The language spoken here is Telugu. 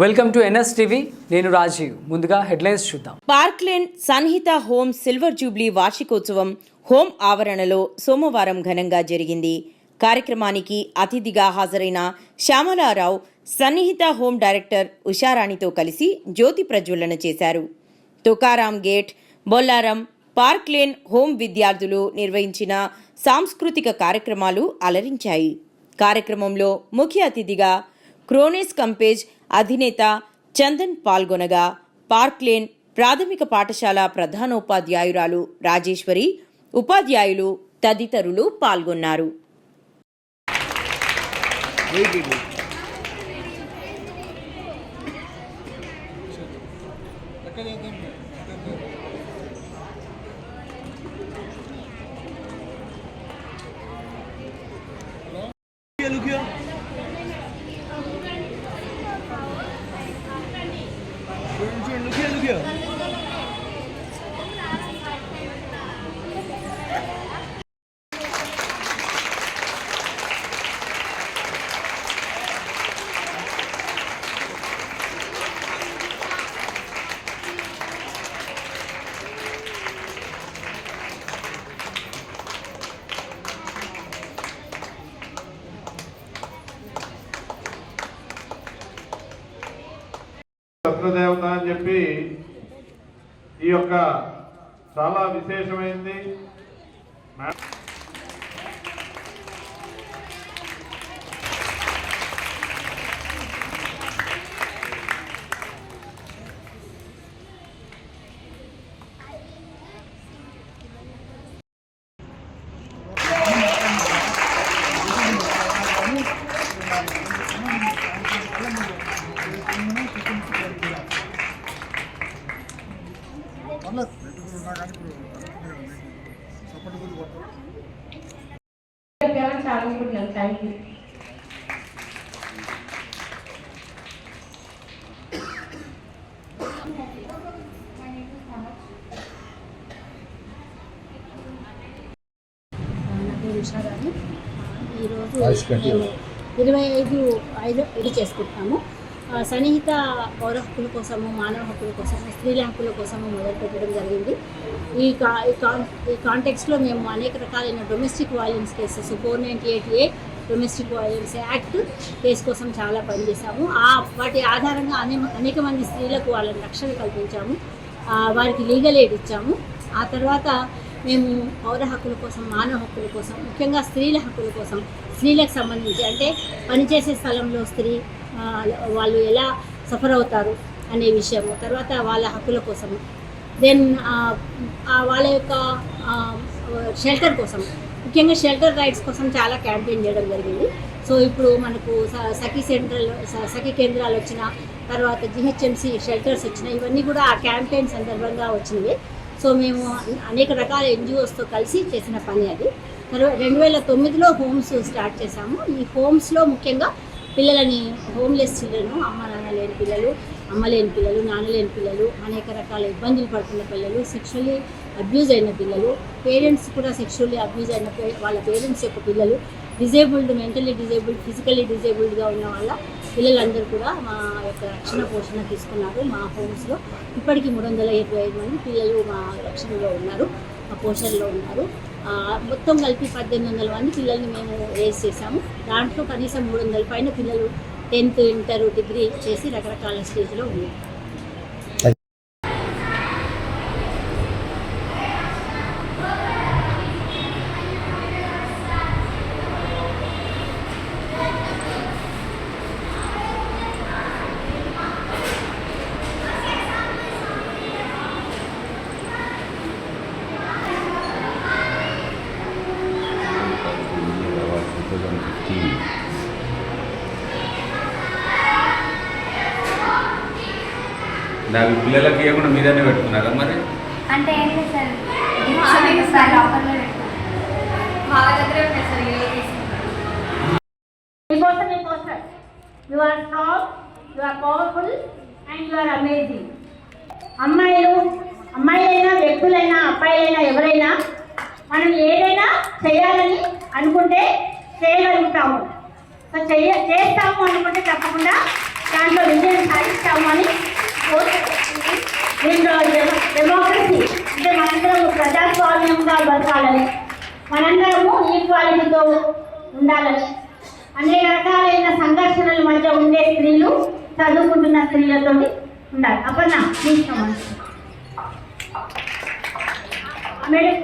Welcome to NS TV. నేను రాజీవ్. ముందుగా హెడ్లైన్స్ చూద్దాం. Park lane Sanhita home silver jubilee వార్షికోత్సవం హోమ్ ఆవరణలో సోమవారం ఘనంగా జరిగింది. కార్యక్రమానికి అతిథిగా హాజరైన శ్యామలారావు సన్నిహిత హోమ్ డైరెక్టర్ ఉషారాణితో కలిసి జ్యోతి ప్రజ్వలన చేశారు. Tukaram gate Bollaram park lane home విద్యార్థులు నిర్వహించిన సాంస్కృతిక కార్యక్రమాలు అలరించాయి. కార్యక్రమంలో ముఖ్య అతిథిగా క్రోనేస్ కంపేజ్ అధినేత చందన్ పాల్గొనగా పార్క్లేన్ ప్రాథమిక పాఠశాల ప్రధానోపాధ్యాయురాలు రాజేశ్వరి ఉపాధ్యాయులు తదితరులు పాల్గొన్నారు. jenny look భద్రదేవత అని చెప్పి ఈ యొక్క చాలా విశేషమైంది. చాలా అనుకుంటున్నాను థ్యాంక్ యూ ఈరోజు ఇరవై ఐదు ఐదు ఇది చేసుకుంటున్నాము ఆ, సన్నిహిత పౌర హక్కుల కోసము మానవ హక్కుల కోసము స్త్రీల హక్కుల కోసము మొదలు పెట్టడం జరిగింది. ఈ కా ఈ కాన్ ఈ కాంటెక్స్లో మేము అనేక రకాలైన domestic violence cases four ninety eight A domestic violence act case కోసం చాలా పనిచేశాము. ఆ వాటి ఆధారంగా అనే అనేక మంది స్త్రీలకు వాళ్ళని రక్షణ కల్పించాము. వారికి లీగల్ ఎయిడ్ ఇచ్చాము. ఆ తర్వాత మేము పౌర హక్కుల కోసం మానవ హక్కుల కోసం ముఖ్యంగా స్త్రీల హక్కుల కోసం స్త్రీలకు సంబంధించి అంటే పనిచేసే స్థలంలో స్త్రీ వాళ్ళు ఎలా సఫర్ అవుతారు అనే విషయము. తర్వాత వాళ్ళ హక్కుల కోసము. దెన్ వాళ్ళ యొక్క షెల్టర్ కోసం. ముఖ్యంగా షెల్టర్ రైట్స్ కోసం చాలా క్యాంపెయిన్ చేయడం జరిగింది. సో ఇప్పుడు మనకు స- సఖీ సెంట్రల్ సఖీ కేంద్రాలు వచ్చిన తర్వాత జిహెచ్ఎంసి షెల్టర్స్ వచ్చిన ఇవన్నీ కూడా ఆ క్యాంపెయిన్ సందర్భంగా వచ్చింది సో మేము అనేక రకాల ఎన్జిఓస్తో కలిసి చేసిన పని అది. తర్వాత రెండు వేల తొమ్మిదిలో హోమ్స్ స్టార్ట్ చేశాము. ఈ హోమ్స్లో ముఖ్యంగా పిల్లలని హోమ్లెస్ చిల్డ్రన్ అమ్మ నాన్న లేని పిల్లలు అమ్మ లేని పిల్లలు నాన్న లేని పిల్లలు అనేక రకాల ఇబ్బందులు పడుతున్న పిల్లలు సెక్షువల్లీ అబ్యూజ్ అయిన పిల్లలు పేరెంట్స్ కూడా సెక్షువల్లీ అబ్యూజ్ అయిన వాళ్ళ పేరెంట్స్ యొక్క పిల్లలు డిజేబుల్డ్ మెంటల్లీ డిజేబుల్డ్ ఫిజికల్లీ డిజేబుల్డ్గా ఉన్న వాళ్ళ పిల్లలందరూ కూడా మా యొక్క రక్షణ పోషణ తీసుకున్నారు మా హోమ్స్లో ఇప్పటికీ మూడు వందల ఇరవై ఐదు మంది పిల్లలు మా రక్షణలో ఉన్నారు మా పోషణలో ఉన్నారు. మొత్తం కలిపి పద్దెనిమిది వందల మంది పిల్లల్ని మేము రేస్ చేసాము దాంట్లో కనీసం మూడు వందల పైన పిల్లలు టెన్త్ ఇంటర్ డిగ్రీ చేసి రకరకాల స్టేజ్లో ఉన్నారు. నాకు పిల్లలకి ఇవ్వకుండా మీదనే పెట్టుకున్నారా మరి? అంటే ఏం లేదు సార్. వాళ్ళ దగ్గర మీకోసం మీకోసం you are strong you are powerful and you are amazing అమ్మాయిలు అమ్మాయిలైనా వ్యక్తులైనా అబ్బాయిలైనా ఎవరైనా మనం ఏదైనా చేయాలని అనుకుంటే చేయగలుగుతాము. సో చెయ్య చేస్తాము అనుకుంటే తప్పకుండా దాంట్లో విజయం సాధి బతకాలని మనందరము ఈక్వాలిటీతో ఉండాలని. అనేక రకాలైన సంఘర్షణల మధ్య ఉండే స్త్రీలు చదువుకుంటున్న స్త్రీలతో ఉండాలి. Aparna please madam